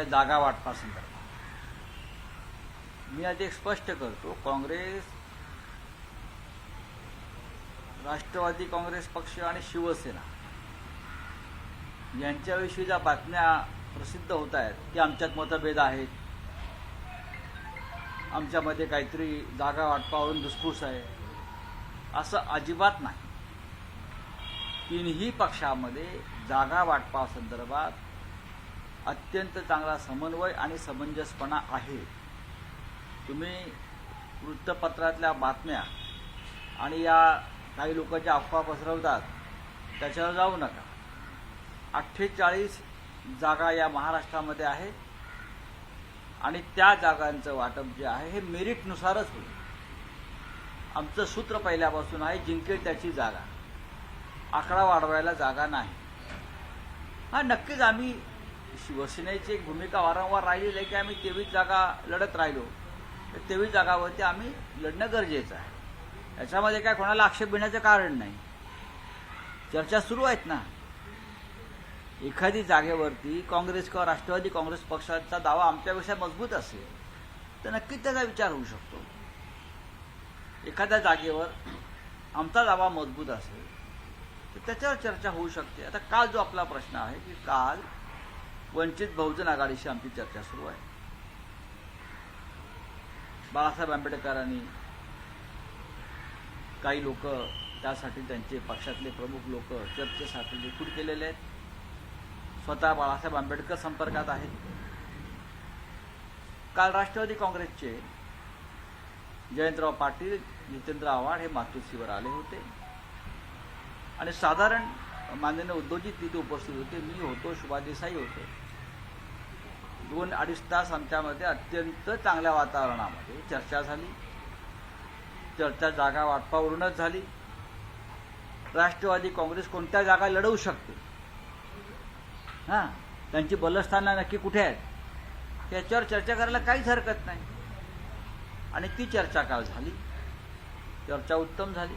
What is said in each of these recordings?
महाराष्ट्रातल्या जागा वाटपासंदर्भात मी आधी एक स्पष्ट करतो. काँग्रेस राष्ट्रवादी काँग्रेस पक्ष आणि शिवसेना यांच्याविषयी ज्या बातम्या प्रसिद्ध होत आहेत की आमच्यात मतभेद आहेत. आमच्यामध्ये काहीतरी जागा वाटपावरून दुसफूस आहे. असं अजिबात नाही. तिन्ही पक्षामध्ये जागा वाटपासंदर्भात अत्यंत चांगला समन्वय आणि समंजसपणा आहे. तुम्ही वृत्तपत्रातल्या बातम्या आणि या काही लोक ज्या अफवा पसरवतात त्याच्यावर जाऊ नका. अठ्ठेचाळीस जागा या महाराष्ट्रामध्ये आहेत आणि त्या जागांचं वाटप जे आहे हे मेरिटनुसारच होईल. आमचं सूत्र पहिल्यापासून आहे जिंकेल त्याची जागा. आकडा वाढवायला जागा नाही. हा नक्कीच आम्ही शिवसेनेची एक भूमिका वारंवार राहिलेली आहे की आम्ही तेवीस जागा लढत राहिलो. तर तेवीस जागावरती आम्ही लढणं गरजेचं आहे. याच्यामध्ये काय कोणाला आक्षेप घेण्याचं कारण नाही. चर्चा सुरू आहेत ना. एखादी जागेवरती काँग्रेस किंवा राष्ट्रवादी काँग्रेस पक्षाचा दावा आमच्यापेक्षा मजबूत असेल तर नक्कीच त्याचा विचार होऊ शकतो. एखाद्या जागेवर आमचा दावा मजबूत असेल तर त्याच्यावर चर्चा होऊ शकते. आता काल जो आपला प्रश्न आहे की काल वंचित बहुजन आघाडीशी आमची चर्चा सुरू आहे. बाळासाहेब आंबेडकरांनी काही लोक त्यासाठी त्यांचे पक्षातले प्रमुख लोक चर्चेसाठी लिखून केलेले आहेत. स्वतः बाळासाहेब आंबेडकर संपर्कात आहेत. काल राष्ट्रवादी काँग्रेसचे जयंतराव पाटील जितेंद्र आव्हाड हे मातोश्रीवर आले होते. आणि साधारण माननीय उद्योजित तिथे उपस्थित होते. मी होतो शुभा देसाई होते. दोन अडीच तास आमच्यामध्ये अत्यंत चांगल्या वातावरणामध्ये चर्चा झाली. चर्चा जागा वाटपावरूनच झाली. राष्ट्रवादी काँग्रेस कोणत्या जागा लढवू शकते? हां त्यांची बलस्थानं नक्की कुठे आहेत? त्याच्यावर चर्चा करायला काहीच हरकत नाही. आणि ती चर्चा काल झाली. चर्चा उत्तम झाली.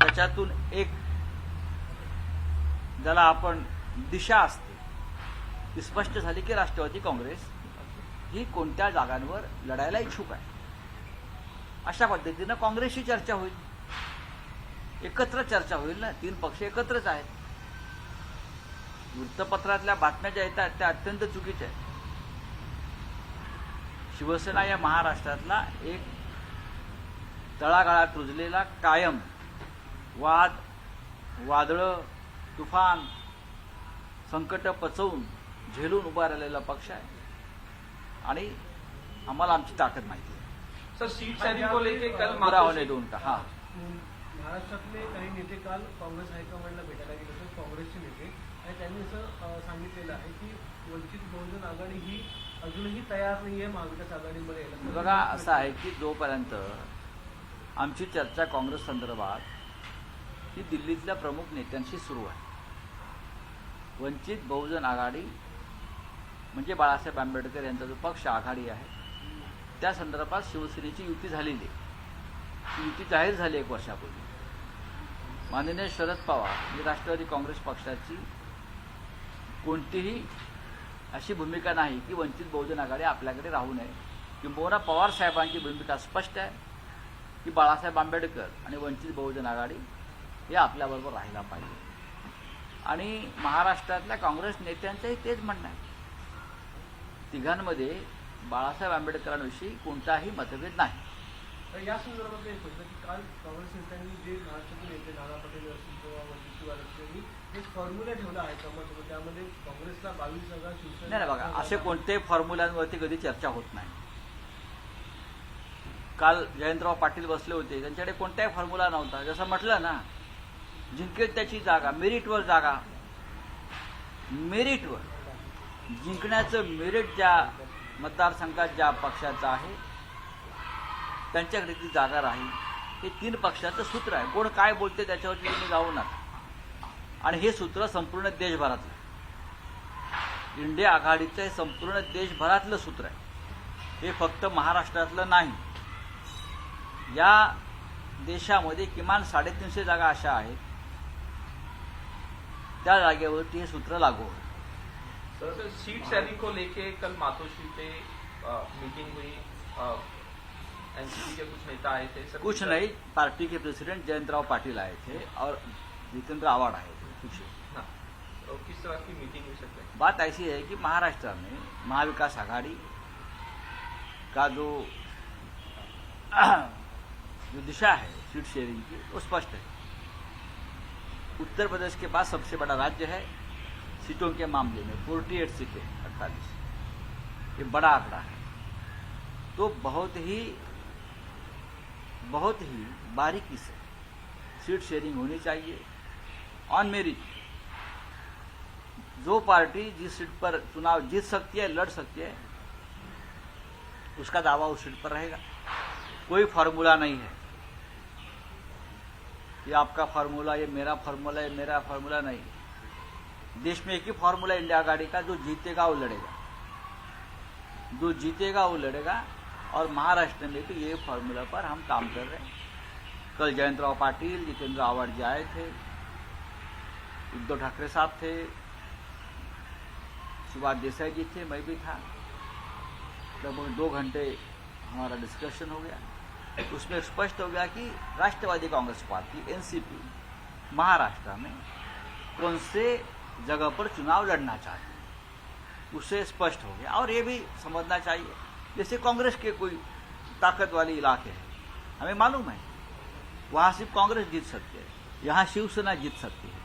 त्याच्यातून एक ज्याला आपण दिशा असते. ती स्पष्ट झाली की राष्ट्रवादी काँग्रेस ही कोणत्या जागांवर लढायला इच्छुक आहे? अशा पद्धतीनं काँग्रेसची चर्चा होईल. एकत्र चर्चा होईल ना? तीन पक्ष एकत्रच आहेत. वृत्तपत्रातल्या बातम्या ज्या येतात त्या अत्यंत चुकीच्या आहेत. शिवसेना या महाराष्ट्रातला एक तळागाळात रुजलेला कायम वाद वादळं तुफान संकट पचवून झेलून उभा राहिलेला पक्ष आहे. आणि आम्हाला आमची ताकद माहिती आहे. सर सीट शेयरिंग को लेके कल पुरा होणे मातोश्री- दोन का? हा. महाराष्ट्रातले काही नेते काल काँग्रेस हायकमांडला भेटायला गेले होते काँग्रेसचे नेते. आणि त्यांनी असं सांगितलेलं आहे की वंचित बहुजन आघाडी ही अजूनही तयार नाही आहे महाविकास आघाडीमध्ये यायला. बघा असं आहे की जोपर्यंत आमची चर्चा काँग्रेस संदर्भात ही दिल्लीतल्या प्रमुख नेत्यांशी सुरू आहे वंचित बहुजन आघाडी म्हणजे बाळासाहेब आंबेडकर यांचा जो पक्ष आघाडी आहे त्या संदर्भात शिवसेनेची युती झालेली आहे. ती युती जाहीर झाली एक वर्षापूर्वी. माननीय शरद पवार ही राष्ट्रवादी काँग्रेस पक्षाची कोणतीही अशी भूमिका नाही की वंचित बहुजन आघाडी आपल्याकडे राहू नये. किंबहुना पवार साहेबांची भूमिका स्पष्ट आहे की बाळासाहेब आंबेडकर आणि वंचित बहुजन आघाडी हे आपल्याबरोबर राहायला पाहिजे. आणि महाराष्ट्रातल्या काँग्रेस नेत्यांचंही तेच म्हणणं आहे. तिघांमध्ये बाळासाहेब आंबेडकरांविषयी कोणताही मतभेद नाही. तर या संदर्भात एक होतं की काल काँग्रेस नेत्यांनी जे महाराष्ट्रातील नेते नाना पटेल असतील किंवा वंचित त्यांनी एक फॉर्म्युला ठेवला आहे कमत त्यामध्ये काँग्रेसला बावीस जागा शिवसेना नाही नाही बघा असे कोणत्याही फॉर्म्युलांवरती कधी चर्चा होत नाही. काल जयंतराव पाटील बसले होते त्यांच्याकडे कोणताही फॉर्म्युला नव्हता. जसं म्हटलं ना जिंकेल त्याची जागा मेरिटवर जागा. मेरिटवर जिंकण्याचं मेरिट ज्या मतदारसंघात ज्या पक्षाचं आहे त्यांच्याकडे ती जागा राहील. हे तीन पक्षाचं सूत्र आहे. कोण काय बोलते त्याच्यावरती तुम्ही जाऊ नका. आणि हे सूत्र संपूर्ण देशभरातलं. इंडिया आघाडीचं हे संपूर्ण देशभरातलं सूत्र आहे. हे फक्त महाराष्ट्रातलं नाही. या देशामध्ये किमान साडेतीनशे जागा अशा आहेत. त्या जागेवरती हे सूत्र लागू होईल सीट शेयरिंग को लेके कल मातोश्री पे मीटिंग हुई। एनसीपी के कुछ नेता आए थे। सर कुछ नहीं पार्टी के प्रेसिडेंट जयंतराव पाटिल आए थे और जितेंद्र आवाड आए थे। कुछ हाँ तो किस तरह की मीटिंग हो सकते हैं बात ऐसी है कि महाराष्ट्र में महाविकास आघाड़ी का जो जो दिशा है सीट शेयरिंग की वो स्पष्ट है। उत्तर प्रदेश के बाद सबसे बड़ा राज्य है सीटों के मामले में 48 सीटें, अड़तालीस। ये बड़ा आंकड़ा है। तो बहुत ही बहुत ही बारीकी से सीट शेयरिंग होनी चाहिए। ऑन मेरिट जो पार्टी जिस सीट पर चुनाव जीत सकती है, लड़ सकती है, उसका दावा उस सीट पर रहेगा। कोई फार्मूला नहीं है। ये आपका फार्मूला ये मेरा फार्मूला ये मेरा फार्मूला नहीं। देश में एक ही फार्मूला इंडिया आघाड़ी का, जो जीतेगा वो लड़ेगा। जो जीतेगा वो लड़ेगा, और महाराष्ट्र में भी ये फार्मूला पर हम काम कर रहे हैं। कल जयंतराव पाटिल, जितेंद्र आवाड जी आए थे, उद्धव ठाकरे साहब थे, सुभाष देसाई जी थे, मैं भी था। लगभग दो घंटे हमारा डिस्कशन हो गया। उसमें स्पष्ट हो गया कि Rashtravadi Congress party, NCP, Maharashtra में कौन से जगह पर चुनाव लड़ना चाहती है उससे स्पष्ट हो गया। और ये भी समझना चाहिए, जैसे कांग्रेस के कोई ताकत वाले इलाके हैं, हमें मालूम है, वहाँ सिर्फ़ कांग्रेस जीत सकती है, यहाँ शिवसेना जीत सकती है।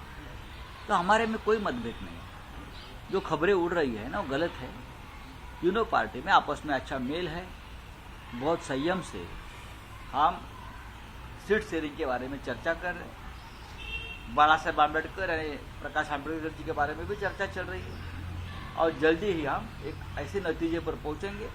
तो हमारे में कोई मतभेद नहीं है। जो खबरें उड़ रही है ना, वो गलत है। तीनों पार्टी में आपस में अच्छा मेल है, बहुत संयम से हम सीट शेयरिंग के बारे में चर्चा कर रहे हैं। बाला साहेब आम्बेडकर यानी प्रकाश आम्बेडकर जी के बारे में भी चर्चा चल रही है। और जल्दी ही हम एक ऐसे नतीजे पर पहुँचेंगे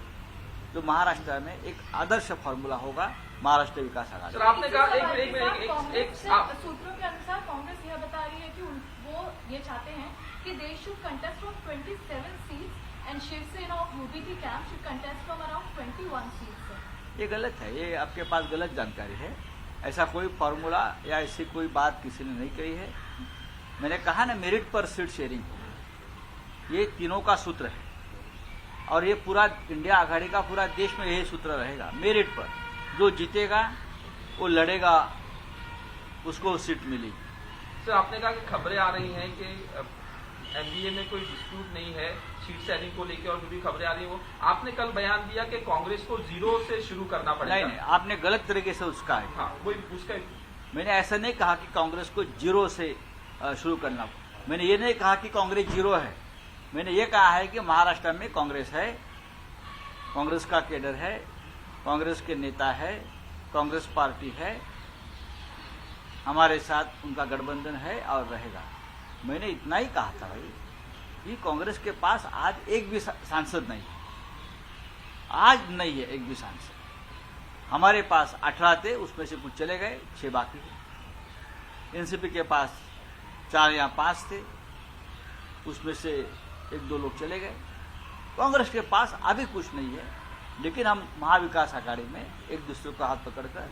जो महाराष्ट्र में एक आदर्श फॉर्मूला होगा महाराष्ट्र विकास आघाड़ी सर आपने कहा एक एक एक एक, सूत्रों के अनुसार कांग्रेस यह बता रही है कि वो ये चाहते हैं कि they should contest from 27 seats and Shiv Sena of UBT camp should contest from around 21 seats ये गलत है, ये आपके पास गलत जानकारी है। ऐसा कोई फार्मूला या ऐसी कोई बात किसी ने नहीं कही है। मैंने कहा ना मेरिट पर सीट शेयरिंग ये तीनों का सूत्र है। और ये पूरा इंडिया आघाड़ी का, पूरा देश में यही सूत्र रहेगा। मेरिट पर। जो जीतेगा, वो लड़ेगा, उसको सीट मिलेगी। सर, आपने कहा कि खबरें आ रही हैं कि एनडीए में कोई डिस्प्यूट नहीं है सीट शेयरिंग को लेकर और जो भी खबरें आ रही हैं वो। आपने कल बयान दिया कि कांग्रेस को ज़ीरो से शुरू करना पड़ेगा। नहीं नहीं आपने गलत तरीके से उसका है। हाँ वही उसका मैंने ऐसा नहीं कहा कि कांग्रेस को ज़ीरो से शुरू करना मैंने ये नहीं कहा कि कांग्रेस ज़ीरो है। मैंने ये कहा है कि महाराष्ट्र में कांग्रेस है कांग्रेस का केडर है कांग्रेस के नेता है कांग्रेस पार्टी है हमारे साथ उनका गठबंधन है और रहेगा। मैंने इतना ही कहा था भाई कि कांग्रेस के पास आज एक भी सांसद नहीं है। आज नहीं है एक भी सांसद। हमारे पास अठारह थे, उसमें से कुछ चले गए, छह बाकी है एनसीपी के पास चार या पाँच थे, उसमें से एक दो लोग चले गए। कांग्रेस के पास अभी कुछ नहीं है, लेकिन हम महाविकास आघाड़ी में एक दूसरे को हाथ पकड़कर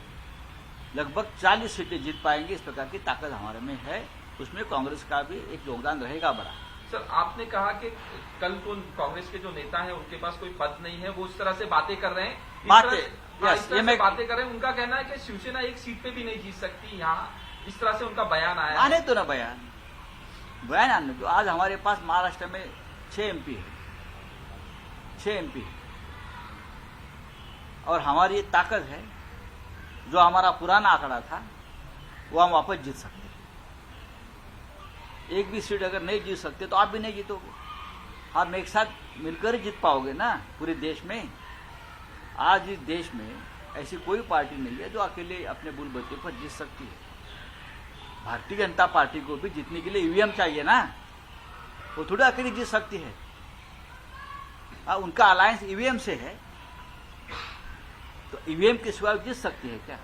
लगभग 40 सीटें जीत पाएँगे, इस प्रकार की ताकत हमारे में है। उसमें कांग्रेस का भी एक योगदान रहेगा बड़ा। सर आपने कहा कि कल तो कांग्रेस के जो नेता हैं उनके पास कोई पद नहीं है वो इस तरह से बातें कर रहे हैं। बातें, तरह से- हाँ, ये मैं- बातें कर रहे हैं। उनका कहना है कि शिवसेना एक सीट पे भी नहीं जीत सकती यहाँ। इस तरह से उनका बयान आया आने तो ना बयान। बयान आने तो आज हमारे पास महाराष्ट्र में छह एमपी है। छह एमपी है। और हमारी ताकत है जो हमारा पुराना आंकड़ा था वो हम वापस जीत सकते हैं। एक भी सीट अगर नहीं जीत सकते तो आप भी नहीं जीतोगे। हम एक साथ मिलकर ही जीत पाओगे ना पूरे देश में। आज इस देश में ऐसी कोई पार्टी नहीं है जो अकेले अपने बुलबत्ते पर जीत सकती है। भारतीय जनता पार्टी को भी जीतने के लिए ईवीएम चाहिए ना। वो थोड़ी अकेली जीत सकती है। आ, उनका अलायंस ईवीएम से है। तो ईवीएम के सिवा जीत सकती है क्या?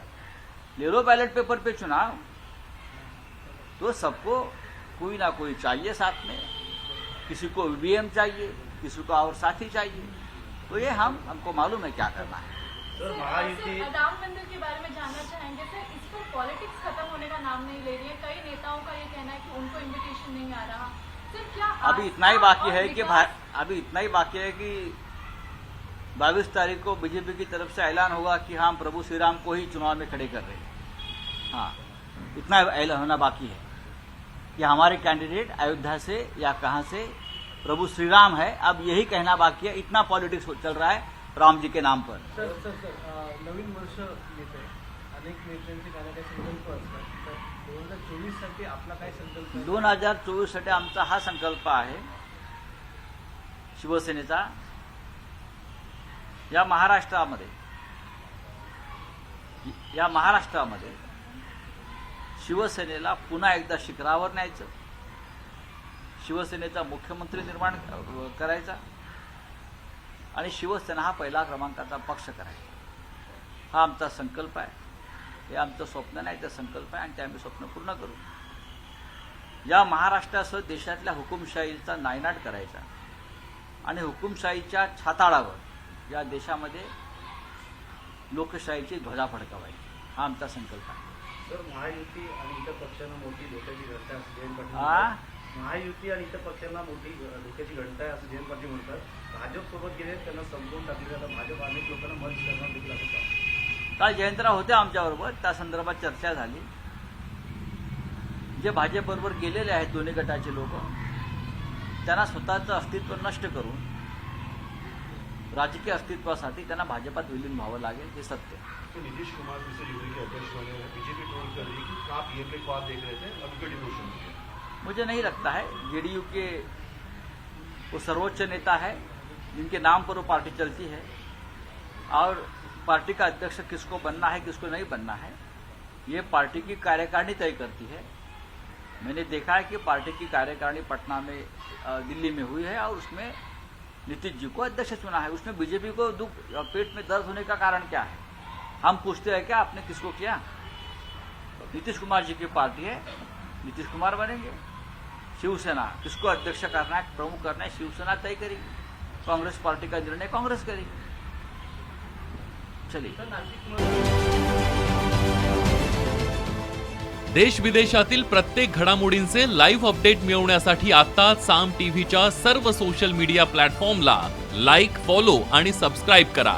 लो बैलेट पेपर पे चुनाव तो सबको कोई ना कोई चाहिए साथ में। किसी को ईवीएम चाहिए किसी को और साथी चाहिए। तो ये हम हमको मालूम है क्या करना है। सर, महायुति- राम मंदिर के बारे में जानना चाहेंगे सर? इस पर पॉलिटिक्स खत्म होने का नाम नहीं ले रही है। कई नेताओं का ये कहना है कि उनको इनविटेशन नहीं आ रहा। सर क्या अभी इतना ही बाकी है कि अभी इतना ही बाकी है कि बाईस तारीख को बीजेपी की तरफ़ से ऐलान होगा कि हम प्रभु श्री राम को ही चुनाव में खड़े कर रहे हैं। हाँ इतना ऐलान होना बाकी है। कि हमारे कैंडिडेट अयोध्या से या कहाँ से? प्रभु श्री राम है। अब यही कहना बाकी है। इतना पॉलिटिक्स चल रहा है राम जी के नाम पर। सर सर सर नवीन वर्ष येत आहे अनेक नेत्यांचे काय ना काही संकल्प असतात. तर दोन हजार चोवीससाठी आपला काय संकल्प? दोन हजार चोवीससाठी आमचा हा संकल्प आहे. शिवसेनेचा. या महाराष्ट्रामध्ये. या महाराष्ट्रामध्ये शिवसेनेला पुन्हा एकदा शिखरावर न्यायचं. शिवसेनेचा मुख्यमंत्री निर्माण करायचा आणि शिवसेना हा पहिला क्रमांकाचा पक्ष करायचा. हा आमचा संकल्प आहे. हे आमचं स्वप्न नाही तर संकल्प आहे आणि ते आम्ही स्वप्न पूर्ण करू. या महाराष्ट्रासह देशातल्या हुकुमशाहीचा नायनाट करायचा आणि हुकुमशाहीच्या छाताळावर या देशामध्ये लोकशाहीची ध्वजा फडकावायची हा आमचा संकल्प आहे. सर महायुती आणि इतर पक्षांना मोठी धोक्याची घंटा असं जयंत पाटील. महायुती आणि इतर पक्षांना मोठी धोक्याची घंटा आहे असं जयंत पाटील म्हणतात भाजप सोबत गेले त्यांना संपवून टाकले आता भाजप अनेक लोकांना मर्ज करणार देखील असं सांगतात. काल जयंतराव होते आमच्याबरोबर त्या संदर्भात चर्चा झाली जे भाजपबरोबर गेलेले आहेत दोन्ही गटाचे लोक त्यांना स्वतःचं अस्तित्व नष्ट करून राजकीय अस्तित्वासाठी त्यांना भाजपात विलीन व्हावं लागेल हे सत्य. तो नीतीश कुमार जैसे यूपी के अध्यक्ष बने बीजेपी ट्रोल कर रही कि आप ये पे ख्वाब देख रहे थे, अभी का डिमोशन मुझे नहीं लगता है, जेडीयू के वो सर्वोच्च नेता है, जिनके नाम पर वो पार्टी चलती है, और पार्टी का अध्यक्ष किसको बनना है, किसको नहीं बनना है, ये पार्टी की कार्यकारिणी तय करती है। मैंने देखा है कि पार्टी की कार्यकारिणी पटना में दिल्ली में हुई है, और उसमें नीतीश जी को अध्यक्ष चुना है। उसमें बीजेपी को दुख पेट में दर्द होने का कारण क्या है? हम पूछते हैं क्या आपने किसको किया? नीतीश कुमार जी की पार्टी है नीतीश कुमार बनेंगे। शिवसेना किसको अध्यक्ष करना है प्रमुख करना है शिवसेना तय करेगी। कांग्रेस पार्टी का निर्णय कांग्रेस करेगी। चलिए। देश विदेशातील प्रत्येक घडामोडींचे लाईव्ह अपडेट मिळवण्यासाठी आता साम टीव्हीच्या सर्व सोशल मीडिया प्लॅटफॉर्मला लाईक फॉलो आणि सबस्क्राईब करा.